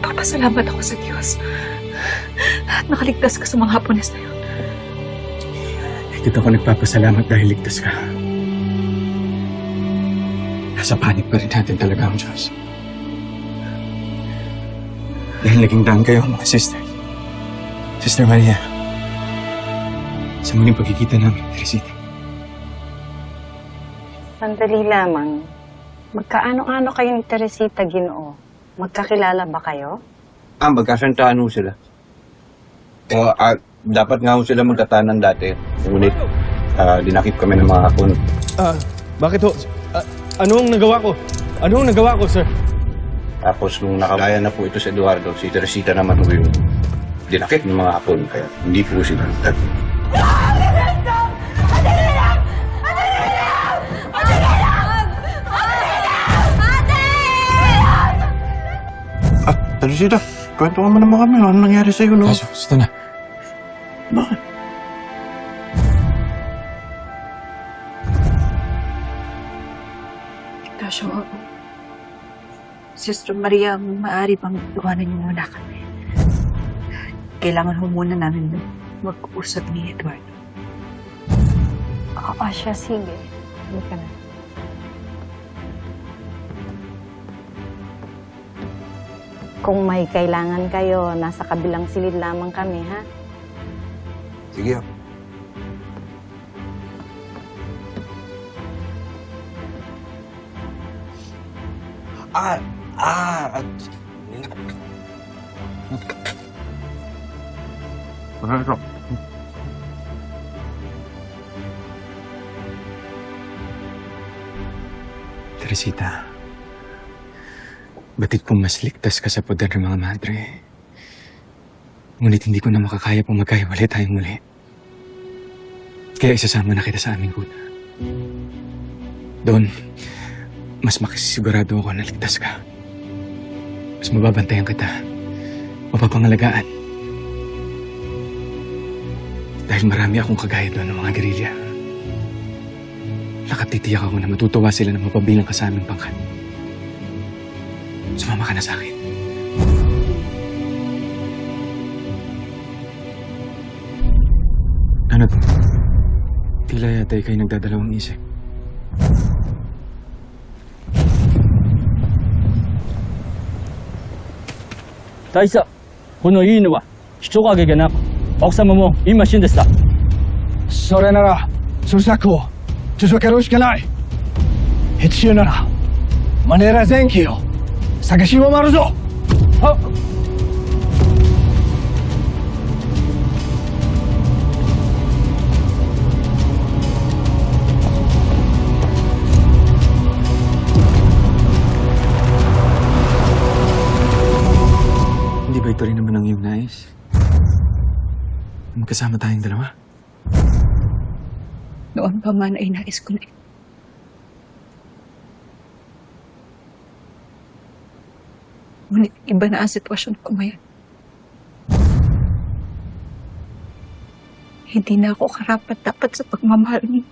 Nagpapasalamat ako sa Diyos. At nakaligtas ka sa mga hapones na yun. Higit ako nagpapasalamat dahil ligtas ka. Nasa panig pa rin natin talaga ang Diyos. Dahil naging daan kayo, mga sister. Sister Maria. Sa muling pagkikita namin, Teresita. Sandali lamang. Magkaano-ano kayo ni Teresita Ginoo? Magkakilala ba kayo? Ah, magkasantaan ho sila. O, ah, dapat nga ho sila magkatanan dati. Ngunit, ah, dinakip kami ng mga hapon. Ah, bakit ho? Ah, anong nagawa ko? Anong nagawa ko, sir? Tapos, nung nakagaya na po ito sa Eduardo, si Teresita naman ho yung dinakip ng mga hapon. Kaya hindi po sila. Ah, Teresita, kwento ka mo naman kami. Ano nangyari sa'yo, no? Kaso, gusto na. Bakit? Kaso, Sister Maria, maaari bang iwanan niyo muna kami? Kailangan ho muna namin mag-usap ni Edward. Oo, siya. Sige. Hindi ka na. Kung may kailangan kayo, nasa kabilang silid lamang kami, ha? Sige. ah. Ah, ah, at... Ano Teresita. Batid pong mas ligtas ka sa poder ng mga madre. Ngunit hindi ko na makakaya pong magkahiwalay tayong muli. Kaya isasama na kita sa aming kuna. Doon, mas makisisigurado ako na ligtas ka. Mas mababantayan kita. Mapapangalagaan. Dahil marami akong kagaya doon ng mga gerilya. Nakatitiyak ako na matutuwa sila na mapabilang ka sa aming pangkat. Sumama ka na sa akin. Ano to? Tila yata ikay nagdadalawang isip. 大佐この犬は人影がなく奥様も今死んでしたそれなら、捜索を続けるしかない。必要なら、マネーラ前期を 探し回るぞ。は Hindi ba ito rin naman ang iyong nais? Magkasama tayong dalawa? Noon pa man ay nais ko na Ngunit iba na ang sitwasyon ko ngayon. Hindi na ako karapat dapat sa pagmamahal niyo.